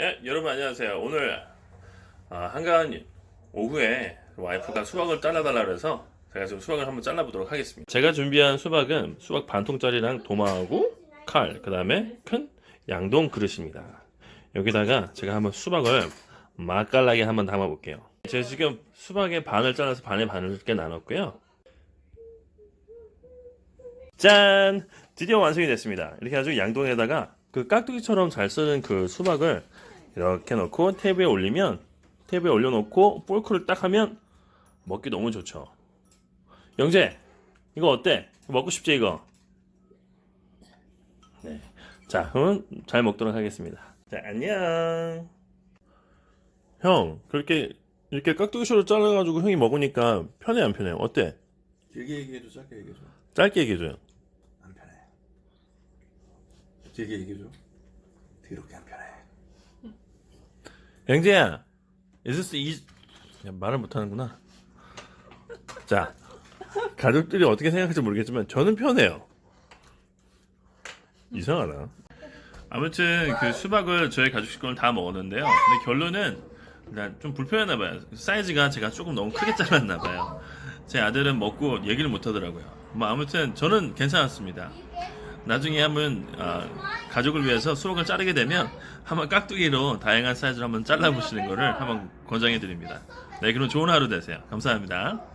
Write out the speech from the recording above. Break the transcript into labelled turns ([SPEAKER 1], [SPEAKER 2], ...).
[SPEAKER 1] 예, 여러분 안녕하세요. 오늘 아, 한가한 오후에 와이프가 수박을 잘라달라 그래서 제가 지금 수박을 한번 잘라보도록 하겠습니다. 제가 준비한 수박은 수박 반통짜리랑 도마하고 칼, 그 다음에 큰 양동 그릇입니다. 여기다가 제가 한번 수박을 맛깔나게 한번 담아볼게요. 제가 지금 수박의 반을 잘라서 반에 반을 이렇게 나눴고요. 짠! 드디어 완성이 됐습니다. 이렇게 해가지고 양동에다가 그 깍두기처럼 잘 쓰는 그 수박을 이렇게 넣고 테이블에 올리면 테이블에 올려놓고 볼크를 딱 하면 먹기 너무 좋죠. 영재, 이거 어때? 먹고 싶지 이거? 네. 자, 그러면 잘 먹도록 하겠습니다. 자, 안녕. 형, 그렇게 이렇게 깍두기처럼 잘라가지고 형이 먹으니까 편해 안 편해? 어때?
[SPEAKER 2] 길게 얘기해줘, 짧게 얘기해줘.
[SPEAKER 1] 짧게 얘기해줘요.
[SPEAKER 2] 길게 얘기해줘. 더럽게 안 편해.
[SPEAKER 1] 영재야, easy? 야, 말을 못하는구나. 자, 가족들이 어떻게 생각할지 모르겠지만 저는 편해요. 이상하다. 아무튼 그 수박을 저희 가족 식구는 다 먹었는데요. 근데 결론은 일단 좀 불편했나 봐요. 사이즈가 제가 조금 너무 크게 잘랐나 봐요. 제 아들은 먹고 얘기를 못 하더라고요. 뭐 아무튼 저는 괜찮았습니다. 나중에 한번 아, 가족을 위해서 수박을 자르게 되면 한번 깍두기로 다양한 사이즈로 한번 잘라보시는 거를 한번 권장해 드립니다. 네, 그럼 좋은 하루 되세요. 감사합니다.